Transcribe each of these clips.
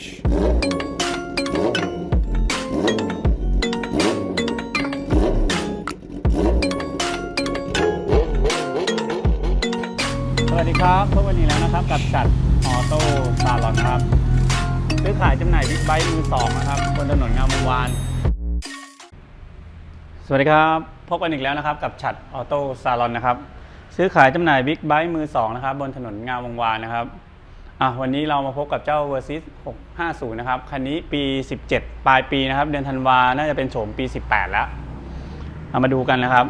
Garage. สวัสดีครับพบกันอีกแล้วนะครับกับจัดออโต้ซาลอนนะครับ ซื้อขายจำหน่ายบิ๊กไบค์มือสองนะครับบนถนนงามวงวาน สวัสดีครับพบกันอีกแล้วนะครับกับฉัดออโต้ซาลอนนะครับ ซื้อขายจำหน่ายบิ๊กไบค์มือสองนะครับบนถนนงามวงวานนะครับ อะวันนี้เรามาพบกับเจ้า Versys 650 นะครับ คันนี้ปี 17 ปลายปีนะครับ เดือนธันวา น่าจะเป็นโฉมปี 18 แล้ว เอามาดูกันนะครับ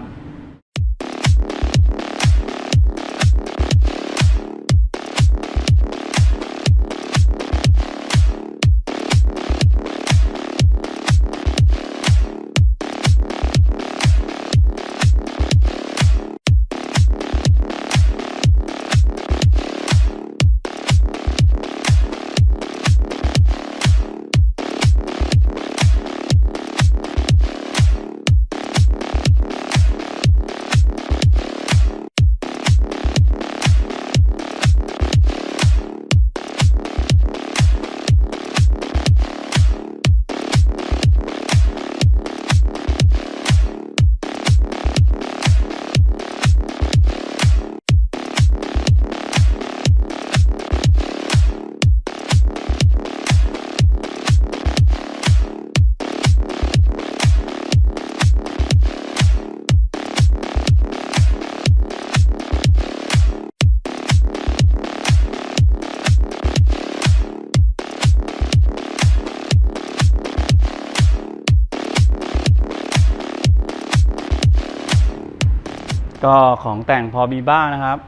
ก็ของแต่งพอมีบ้างนะครับ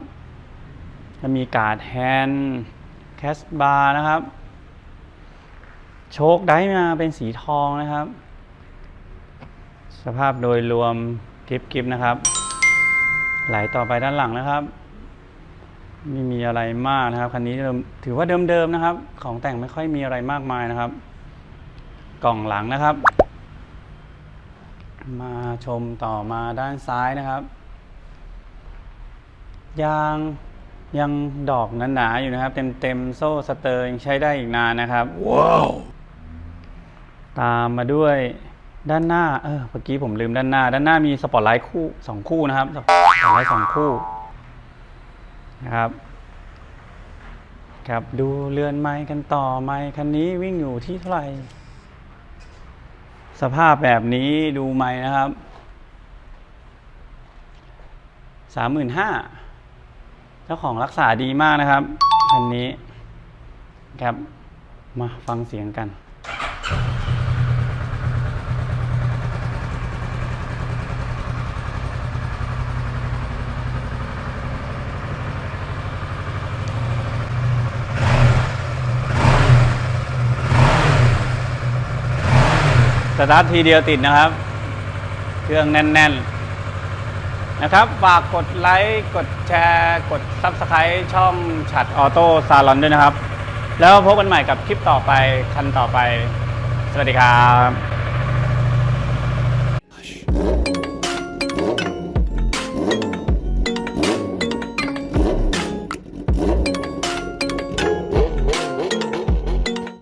จะมีการ์ดแฮนด์แคสบาร์นะครับ โชคได้มาเป็นสีทองนะครับ สภาพโดยรวมกริบกริบนะครับ ไหลต่อไปด้านหลังนะครับ ไม่มีอะไรมากนะครับ คันนี้ถือว่าเดิมๆนะครับ ของแต่งไม่ค่อยมีอะไรมากมายนะครับ กล่องหลังนะครับ มาชมต่อมาด้านซ้ายนะครับ ยางยังดอกหนาๆอยู่นะครับ เต็มๆโซ่สเตอร์ยังใช้ได้อีกนานนะครับ ว้าว ตามมาด้วยด้านหน้า เออเมื่อกี้ผมลืมด้านหน้า ด้านหน้ามีสปอตไลท์คู่สองคู่นะครับสปอตไลท์สองคู่นะครับ ครับดูเรือนไม้กันต่อไม้คันนี้วิ่งอยู่ที่เท่าไหร่ สภาพแบบนี้ดูไม้นะครับสามหมื่นห้า เจ้าของรักษาดีมากนะครับคันนี้ครับมาฟังเสียงกันสตาร์ททีเดียวติดนะครับ เครื่องแน่น ๆ นะครับ ฝากกดไลค์กดแชร์ กด Subscribe ช่องฉัดออโต้ซาลอนด้วยนะครับ แล้วพบกันใหม่กับคลิปต่อไป คันต่อไป สวัสดีครับ